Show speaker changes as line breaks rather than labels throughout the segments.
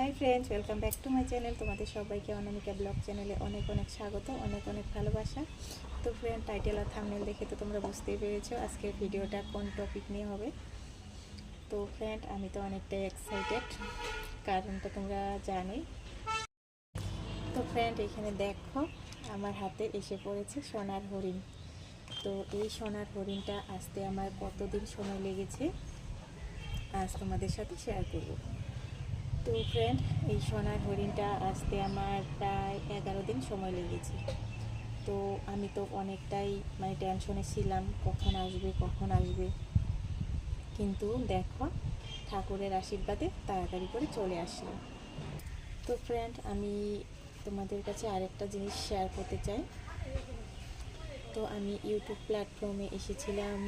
Hi friends welcome back to my channel তোমাদের সবাইকে অনামিকা blog চ্যানেলে অনেক অনেক স্বাগত, অনেক অনেক ভালোবাসা। তো ফ্রেন্ড টাইটেল আর থামনেল দেখে তো তোমরা বুঝতেই পেরেছ আজকের ভিডিওটা কোন টপিক নিয়ে হবে। তো ফ্রেন্ড আমি তো অনেকটাই এক্সাইটেড কারণটা তোমরা জানোই। তো ফ্রেন্ড এখানে দেখো, আমার হাতে এসে পড়েছে সোনার হরিণ। তো এই সোনার হরিণটা আসতে আমার কতদিন সময় লেগেছে? আজ তোমাদের সাথে শেয়ার করব। তো ফ্রেন্ড এই সোনার হরিণটা আসতে আমার প্রায় এগারো দিন সময় লেগেছে। তো আমি তো অনেকটাই মানে টেনশনে ছিলাম, কখন আসবে কখন আসবে। কিন্তু দেখো, ঠাকুরের আশীর্বাদে তাড়াতাড়ি করে চলে আসলো তো ফ্রেন্ড আমি তোমাদের কাছে আরেকটা জিনিস শেয়ার করতে চাই। তো আমি ইউটিউব প্ল্যাটফর্মে এসেছিলাম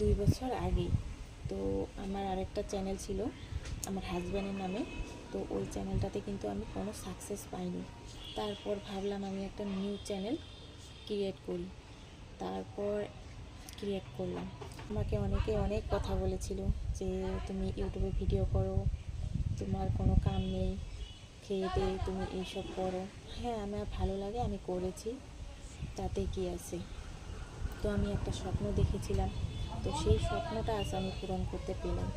দুই বছর আগেই। তো আমার আরেকটা চ্যানেল ছিল আমার হাজব্যান্ডের নামে। তো ওই চ্যানেলটাতে কিন্তু আমি কোনো সাকসেস পাইনি। তারপর ভাবলাম আমি একটা নিউ চ্যানেল ক্রিয়েট করি। তারপর ক্রিয়েট করলাম। আমাকে অনেকে অনেক কথা বলেছিল যে, তুমি ইউটিউবে ভিডিও করো, তোমার কোনো কাম নেই, খেয়ে দিয়ে তুমি এইসব করো। হ্যাঁ আমার ভালো লাগে, আমি করেছি। তাতে কি আছে? তো আমি একটা স্বপ্ন দেখেছিলাম। তো সেই স্বপ্নটা আজ আমি পূরণ করতে পেলাম।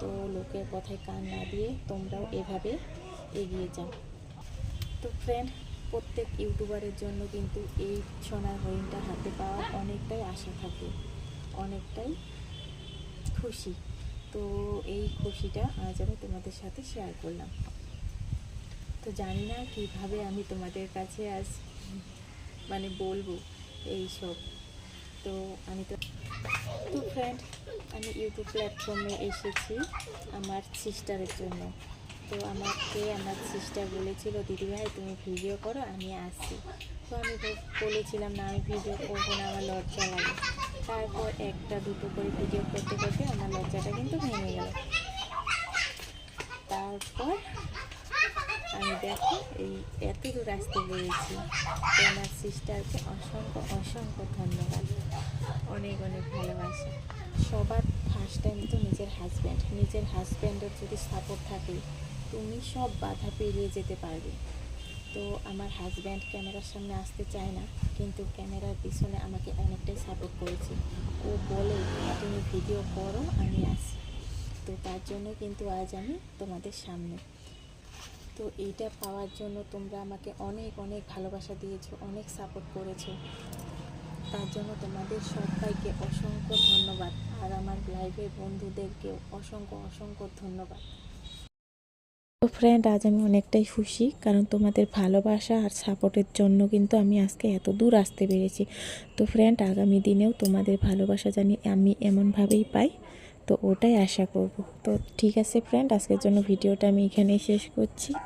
তো লোকের কথায় কান না দিয়ে তোমরাও এভাবে এগিয়ে যাও। তো ফ্রেন্ড প্রত্যেক ইউটিউবারের জন্য কিন্তু এই সোনার হরিণটা হাতে পাওয়ার অনেকটাই আশা থাকে, অনেকটাই খুশি। তো এই খুশিটা আজ আমি তোমাদের সাথে শেয়ার করলাম। তো জানি না কীভাবে আমি তোমাদের কাছে আজ মানে বলব এই সব। তো আমি তো তো ফ্রেন্ড আমি ইউটিউব প্ল্যাটফর্মে এসেছি আমার সিস্টারের জন্য। তো আমাকে আমার সিস্টার বলেছিল দিদিভাই তুমি ভিডিও করো, আমি আসছি। তো আমি বলেছিলাম, না, আমি ভিডিও করব না, আমার লজ্জা লাগে। তারপর একটা, দুটো করে ভিডিও করতে করতে আমার লজ্জাটা কিন্তু ভেঙে গেল। তারপর আমি দেখো, এই এত দূর আসতে পেরেছি তো আমার সিস্টারকে অসংখ্য অসংখ্য ধন্যবাদ। অনেক অনেক ভালোবাসা। সবার ফার্স্ট টাইম তো নিজের হাজব্যান্ড নিজের হাজব্যান্ডের যদি সাপোর্ট থাকে, তুমি সব বাধা পেরিয়ে যেতে পারবে। তো আমার হাজব্যান্ড ক্যামেরার সামনে আসতে চায় না, কিন্তু ক্যামেরার পিছনে আমাকে অনেকটাই সাপোর্ট করেছে। ও বলে, তুমি ভিডিও করো, আমি আসি। তো তার জন্য কিন্তু আজ আমি তোমাদের সামনে তো এইটা পাওয়ার জন্য তোমরা আমাকে অনেক অনেক ভালোবাসা দিয়েছ, অনেক সাপোর্ট করেছ। তার জন্য তোমাদের সবাইকে অসংখ্য ধন্যবাদ। আর আমার লাইভের বন্ধুদেরকেও অসংখ্য অসংখ্য ধন্যবাদ। তো ফ্রেন্ড আজ আমি অনেকটাই খুশি, কারণ তোমাদের ভালোবাসা আর সাপোর্টের জন্য কিন্তু আমি আজকে এত দূর আসতে পেরেছি। তো ফ্রেন্ড আগামী দিনেও তোমাদের ভালোবাসা জানি আমি এমনভাবেই পাই, তো ওটাই আশা করব। তো ঠিক আছে ফ্রেন্ড আজকের জন্য ভিডিওটা আমি এখানেই শেষ করছি।